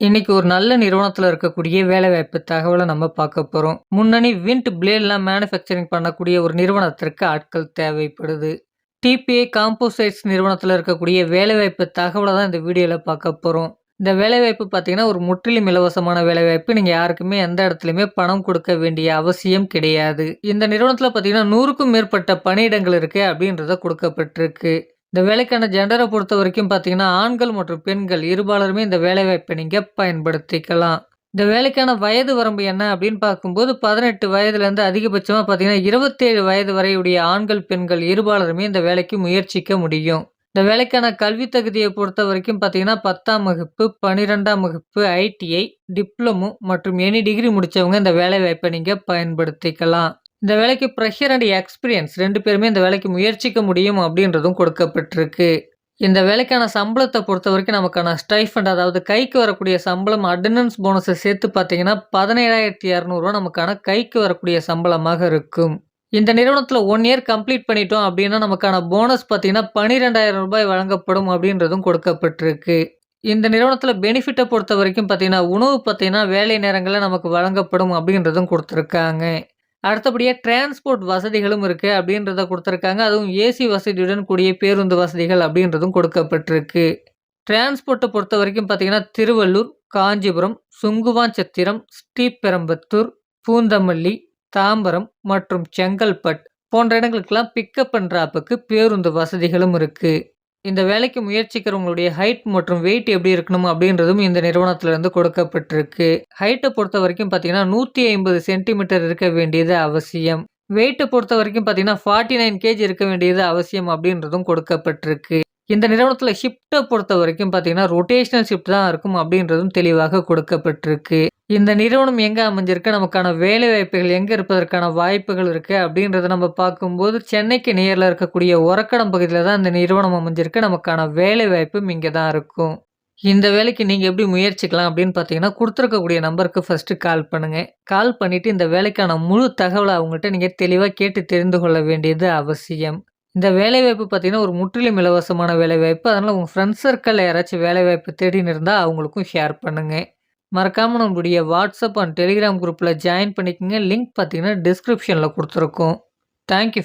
இன்னைக்கு ஒரு நல்ல நிறுவனத்தில் இருக்கக்கூடிய வேலைவாய்ப்பு தகவலை நம்ம பார்க்க போகிறோம் முன்னணி விண்ட் பிளேட்லாம் மேனுஃபேக்சரிங் பண்ணக்கூடிய ஒரு நிறுவனத்திற்கு ஆட்கள் தேவைப்படுது. டிபிஐ காம்போசைட்ஸ் நிறுவனத்தில் இருக்கக்கூடிய வேலைவாய்ப்பு தகவலை தான் இந்த வீடியோவில் பார்க்க போகிறோம் இந்த வேலைவாய்ப்பு பார்த்தீங்கன்னா, ஒரு முற்றிலும் இலவசமான வேலைவாய்ப்பு. நீங்கள் யாருக்குமே எந்த இடத்துலையுமே பணம் கொடுக்க வேண்டிய அவசியம் கிடையாது. இந்த நிறுவனத்தில் பார்த்தீங்கன்னா, 100க்கும் மேற்பட்ட பணியிடங்கள் இருக்கு அப்படின்றத கொடுக்கப்பட்டிருக்கு இந்த வேலைக்கான ஜென்டரை பொறுத்த வரைக்கும் பார்த்தீங்கன்னா, ஆண்கள் மற்றும் பெண்கள் இருபாலருமே இந்த வேலைவாய்ப்பை நீங்கள் பயன்படுத்திக்கலாம். இந்த வேலைக்கான வயது வரம்பு என்ன அப்படின்னு பார்க்கும்போது 18 வயதுலேருந்து அதிகபட்சமாக பார்த்தீங்கன்னா, 27 வயது வரையுடைய ஆண்கள், பெண்கள் இருபாலருமே இந்த வேலைக்கு முயற்சிக்க முடியும். இந்த வேலைக்கான கல்வி பொறுத்த வரைக்கும் பார்த்தீங்கன்னா, 10ஆம் வகுப்பு, 12ஆம் வகுப்பு, ஐடிஐ, டிப்ளமோ மற்றும் எனி டிகிரி முடித்தவங்க இந்த வேலைவாய்ப்பை நீங்கள் பயன்படுத்திக்கலாம். இந்த வேலைக்கு ப்ரெஷர் அண்ட் எக்ஸ்பீரியன்ஸ் ரெண்டு பேருமே இந்த வேலைக்கு முயற்சிக்க முடியும் அப்படின்றதும் கொடுக்கப்பட்டிருக்கு. இந்த வேலைக்கான சம்பளத்தை பொறுத்த வரைக்கும் நமக்கான ஸ்டைஃபண்ட் அதாவது கைக்கு வரக்கூடிய சம்பளம், அட்டண்டன்ஸ் போனஸை சேர்த்து பார்த்தீங்கன்னா, பதினேழாயிரத்தி இரநூறுவா நமக்கான கைக்கு வரக்கூடிய சம்பளமாக இருக்கும். இந்த நிறுவனத்தில் ஒன் இயர் கம்ப்ளீட் பண்ணிட்டோம் அப்படின்னா, நமக்கான போனஸ் பார்த்தீங்கன்னா, பன்னிரெண்டாயிரம் ரூபாய் வழங்கப்படும் அப்படின்றதும் கொடுக்கப்பட்டிருக்கு. இந்த நிறுவனத்தில் பெனிஃபிட்டை பொறுத்த வரைக்கும் பார்த்தீங்கன்னா, உணவு பார்த்தீங்கன்னா, வேலை நேரங்களில் நமக்கு வழங்கப்படும் அப்படின்றதும் கொடுத்துருக்காங்க அடுத்தபடியாக டிரான்ஸ்போர்ட் வசதிகளும் இருக்குது அப்படின்றத கொடுத்துருக்காங்க அதுவும் ஏசி வசதியுடன் கூடிய பேருந்து வசதிகள் அப்படின்றதும் கொடுக்கப்பட்டிருக்கு. ட்ரான்ஸ்போர்ட்டை பொறுத்த வரைக்கும் பார்த்தீங்கன்னா, திருவள்ளூர், காஞ்சிபுரம், சுங்குவாஞ்சத்திரம், ஸ்ரீபெரம்பத்தூர் பூந்தமல்லி, தாம்பரம் மற்றும் செங்கல்பட் போன்ற இடங்களுக்கெல்லாம் பிக்கப் அண்ட் டிராப்புக்கு பேருந்து வசதிகளும் இருக்குது இந்த வேலைக்கு முயற்சிக்கிறவங்களுடைய ஹைட் மற்றும் வெயிட் எப்படி இருக்கணும் அப்படின்றதும் இந்த நிறுவனத்திலிருந்து கொடுக்கப்பட்டிருக்கு. ஹைட்டை பொறுத்த வரைக்கும் பார்த்தீங்கன்னா, 150 சென்டிமீட்டர் இருக்க வேண்டியது அவசியம். வெயிட்டை பொறுத்த வரைக்கும் பார்த்தீங்கன்னா, 49 கேஜி இருக்க வேண்டியது அவசியம் அப்படின்றதும் கொடுக்கப்பட்டிருக்கு. இந்த நிறுவனத்தில் ஷிஃப்ட்டை பொறுத்த வரைக்கும் பார்த்தீங்கன்னா, ரொட்டேஷனல் ஷிஃப்ட் தான் இருக்கும் அப்படின்றதும் தெளிவாக கொடுக்கப்பட்டிருக்கு. இந்த நிறுவனம் எங்கே அமைஞ்சிருக்கு, நமக்கான வேலைவாய்ப்புகள் எங்கே இருப்பதற்கான வாய்ப்புகள் இருக்குது அப்படின்றத நம்ம பார்க்கும்போது, சென்னைக்கு நேரில் இருக்கக்கூடிய உரக்கடம் பகுதியில் தான் இந்த நிறுவனம் அமைஞ்சிருக்கு. நமக்கான வேலைவாய்ப்பும் இங்கே தான் இருக்கும். இந்த வேலைக்கு நீங்கள் எப்படி முயற்சிக்கலாம் அப்படின்னு பார்த்தீங்கன்னா, கொடுத்துருக்கக்கூடிய நம்பருக்கு ஃபர்ஸ்ட்டு கால் பண்ணுங்கள் கால் பண்ணிவிட்டு இந்த வேலைக்கான முழு தகவலை அவங்கள்ட்ட நீங்கள் தெளிவாக கேட்டு தெரிந்து கொள்ள வேண்டியது அவசியம். இந்த வேலைவாய்ப்பு பார்த்தீங்கன்னா, ஒரு முற்றிலும் இலவசமான வேலைவாய்ப்பு. அதனால் உங்கள் ஃப்ரெண்ட்ஸ் சர்க்கிளில் யாராச்சும் வேலைவாய்ப்பு தேடின்னு இருந்தால் அவங்களுக்கும் ஷேர் பண்ணுங்கள் மறக்காமல் நம்மளுடைய வாட்ஸ்அப் அண்ட் டெலிகிராம் குரூப்பில் ஜாயின் பண்ணிக்கங்க. லிங்க் பார்த்தீங்கன்னா, டிஸ்கிரிப்ஷனில் கொடுத்துருக்கோம் தேங்க் யூ